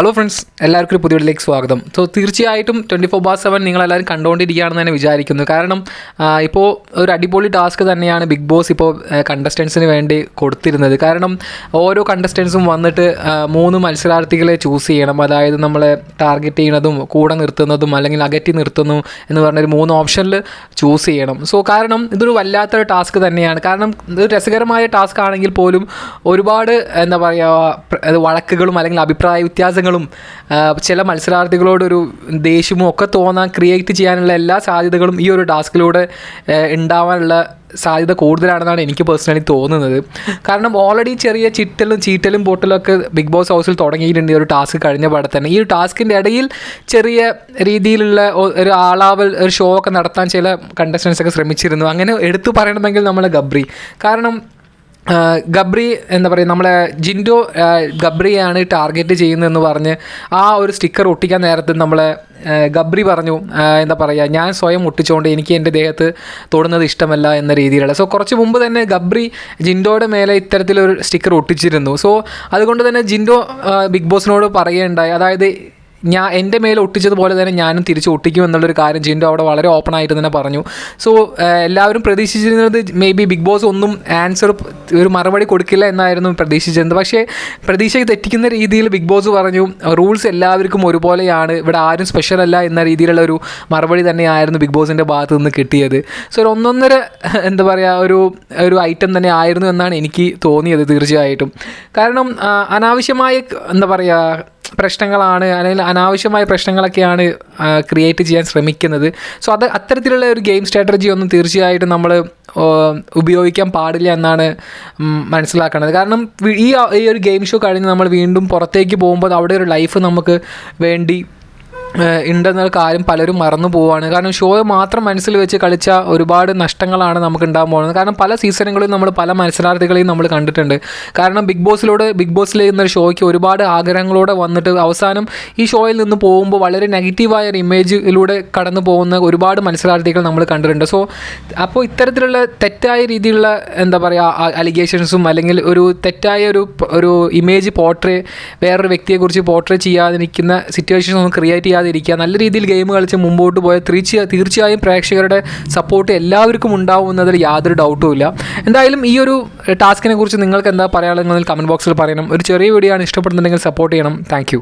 Hello friends എല്ലാവർക്കും ഒരു പുതിയ വീട്ടിലേക്ക് സ്വാഗതം. സോ തീർച്ചയായിട്ടും ട്വന്റി ഫോർ ബാർ സെവൻ നിങ്ങളെല്ലാവരും കണ്ടുകൊണ്ടിരിക്കുകയാണെന്ന് തന്നെ വിചാരിക്കുന്നു. കാരണം ഇപ്പോൾ ഒരു അടിപൊളി ടാസ്ക് തന്നെയാണ് ബിഗ് ബോസ് ഇപ്പോൾ കണ്ടസ്റ്റൻസിന് വേണ്ടി കൊടുത്തിരുന്നത്. കാരണം ഓരോ കണ്ടസ്റ്റൻസും വന്നിട്ട് മൂന്ന് മത്സരാർത്ഥികളെ ചൂസ് ചെയ്യണം. അതായത് നമ്മളെ ടാർഗറ്റ് ചെയ്യുന്നതും കൂടെ നിർത്തുന്നതും അല്ലെങ്കിൽ അകറ്റി നിർത്തുന്നു എന്ന് പറഞ്ഞൊരു മൂന്ന് ഓപ്ഷനിൽ ചൂസ് ചെയ്യണം. സോ കാരണം ഇതൊരു വല്ലാത്തൊരു ടാസ്ക് തന്നെയാണ്. കാരണം ഇതൊരു രസകരമായ ടാസ്ക് ആണെങ്കിൽ പോലും ഒരുപാട് എന്താ പറയുക വഴക്കുകളും അല്ലെങ്കിൽ അഭിപ്രായ വ്യത്യാസങ്ങളും ആ, ചില മത്സരാർത്ഥികളോടൊരു ദേഷ്യമോ ഒക്കെ തോന്നാൻ ക്രിയേറ്റ് ചെയ്യാനുള്ള എല്ലാ സാധ്യതകളും ഈ ഒരു ടാസ്കിലൂടെ ഉണ്ടാവാനുള്ള സാധ്യത കൂടുതലാണെന്നാണ് എനിക്ക് പേഴ്സണലി തോന്നുന്നത്. കാരണം ഓൾറെഡി ചെറിയ ചിറ്റലും ചീറ്റലും പൊട്ടലും ഒക്കെ ബിഗ് ബോസ് ഹൗസിൽ തുടങ്ങിയിട്ടുണ്ട് ഈ ഒരു ടാസ്ക് കഴിഞ്ഞ പാടെ തന്നെ. ഈ ഒരു ടാസ്കിന്റെ ഇടയിൽ ചെറിയ രീതിയിലുള്ള ഒരു ആളാവൽ ഒരു ഷോ ഒക്കെ നടത്താൻ ചില കണ്ടസ്റ്റൻസ് ഒക്കെ ശ്രമിച്ചിരുന്നു. അങ്ങനെ എടുത്തു പറയണമെങ്കിൽ നമ്മൾ ഗബ്രി. കാരണം ഗബ്രി എന്താ പറയുക നമ്മളെ ജിൻഡോ ഗബ്രിയാണ് ടാർഗറ്റ് ചെയ്യുന്നതെന്ന് പറഞ്ഞ് ആ ഒരു സ്റ്റിക്കർ ഒട്ടിക്കാൻ നേരത്തെ നമ്മളെ ഗബ്രി പറഞ്ഞു എന്താ പറയുക ഞാൻ സ്വയം ഒട്ടിച്ചുകൊണ്ട് എനിക്ക് എന്റെ ദേഹത്ത് തൊടുന്നത് ഇഷ്ടമല്ല എന്ന രീതിയിലുള്ള. സോ കുറച്ച് മുമ്പ് തന്നെ ഗബ്രി ജിൻഡോയുടെ മേലെ ഇത്തരത്തിലൊരു സ്റ്റിക്കർ ഒട്ടിച്ചിരുന്നു. സോ അതുകൊണ്ട് തന്നെ ജിൻഡോ ബിഗ് ബോസിനോട് പറയുകയുണ്ടായി. അതായത് ഞാൻ എന്റെ മേൽ ഒട്ടിച്ചതുപോലെ തന്നെ ഞാനും തിരിച്ച് ഒട്ടിക്കും എന്നുള്ളൊരു കാര്യം ജിൻഡോ അവിടെ വളരെ ഓപ്പൺ ആയിട്ട് തന്നെ പറഞ്ഞു. സോ എല്ലാവരും പ്രതീക്ഷിച്ചിരുന്നത് മേ ബി ബിഗ് ബോസ് ഒന്നും ആൻസർ ഒരു മറുപടി കൊടുക്കില്ല എന്നായിരുന്നു പ്രതീക്ഷിച്ചിരുന്നത്. പക്ഷേ പ്രതീക്ഷ തെറ്റിക്കുന്ന രീതിയിൽ ബിഗ് ബോസ് പറഞ്ഞു റൂൾസ് എല്ലാവർക്കും ഒരുപോലെയാണ്. ഇവിടെ ആരും സ്പെഷ്യൽ അല്ല എന്ന രീതിയിലുള്ള ഒരു മറുപടി തന്നെയായിരുന്നു ബിഗ് ബോസിന്റെ ഭാഗത്ത് നിന്ന് കിട്ടിയത്. സോ ഒരു ഒന്നൊന്നര എന്താ പറയുക ഒരു ഒരു ഐറ്റം തന്നെ ആയിരുന്നു എന്നാണ് എനിക്ക് തോന്നിയത് തീർച്ചയായിട്ടും. കാരണം അനാവശ്യമായ എന്താ പറയുക പ്രശ്നങ്ങളാണ് അല്ലെങ്കിൽ അനാവശ്യമായ പ്രശ്നങ്ങളൊക്കെയാണ് ക്രിയേറ്റ് ചെയ്യാൻ ശ്രമിക്കുന്നത്. സോ അത് അത്തരത്തിലുള്ള ഒരു ഗെയിം സ്ട്രാറ്റജി ഒന്നും തീർച്ചയായിട്ടും നമ്മൾ ഉപയോഗിക്കാൻ പാടില്ല എന്നാണ് മനസ്സിലാക്കുന്നത് കാരണം ഈ ഈ ഒരു ഗെയിം ഷോ കഴിഞ്ഞ് നമ്മൾ വീണ്ടും പുറത്തേക്ക് പോകുമ്പോൾ അവിടെ ഒരു ലൈഫ് നമുക്ക് വേണ്ടി ഏഹ് ഉണ്ടെന്ന കാര്യം പലരും മറന്നു പോവുകയാണ് കാരണം ഷോ മാത്രം മനസ്സിൽ വെച്ച് കളിച്ച ഒരുപാട് നഷ്ടങ്ങളാണ് നമുക്ക് ഉണ്ടാകാൻ പോകുന്നത്. കാരണം പല സീസണുകളിലും നമ്മൾ പല മത്സരാർത്ഥികളെയും നമ്മൾ കണ്ടിട്ടുണ്ട്. കാരണം ബിഗ് ബോസിലൂടെ ബിഗ് ബോസിലെ എന്നൊരു ഷോയ്ക്ക് ഒരുപാട് ആഗ്രഹങ്ങളോടെ വന്നിട്ട് അവസാനം ഈ ഷോയിൽ നിന്ന് പോകുമ്പോൾ വളരെ നെഗറ്റീവായ ഒരു ഇമേജിലൂടെ കടന്നു പോകുന്ന ഒരുപാട് മത്സരാർത്ഥികൾ നമ്മൾ കണ്ടിട്ടുണ്ട്. സോ അപ്പോൾ ഇത്തരത്തിലുള്ള തെറ്റായ രീതിയിലുള്ള എന്താ പറയുക അലിഗേഷൻസും അല്ലെങ്കിൽ ഒരു തെറ്റായ ഒരു ഒരു ഇമേജ് പോർട്രേ വേറൊരു വ്യക്തിയെക്കുറിച്ച് പോർട്രേ ചെയ്യാതിരിക്കുന്ന സിറ്റുവേഷൻസ് ഒന്നും ക്രിയേറ്റ് ചെയ്യാതിരിക്കുക നല്ല രീതിയിൽ ഗെയിം കളിച്ച് മുമ്പോട്ട് പോയാൽ തീർച്ച തീർച്ചയായും പ്രേക്ഷകരുടെ സപ്പോർട്ട് എല്ലാവർക്കും ഉണ്ടാവുന്നതിൽ യാതൊരു ഡൗട്ടും ഇല്ല. എന്തായാലും ഈ ഒരു ടാസ്കിനെ കുറിച്ച് നിങ്ങൾക്ക് എന്താ പറയാനുള്ളത് കമന്റ് ബോക്സിൽ പറയണം. ഒരു ചെറിയ വീഡിയോ ആണ് ഇഷ്ടപ്പെടുന്നുണ്ടെങ്കിൽ സപ്പോർട്ട് ചെയ്യണം. താങ്ക്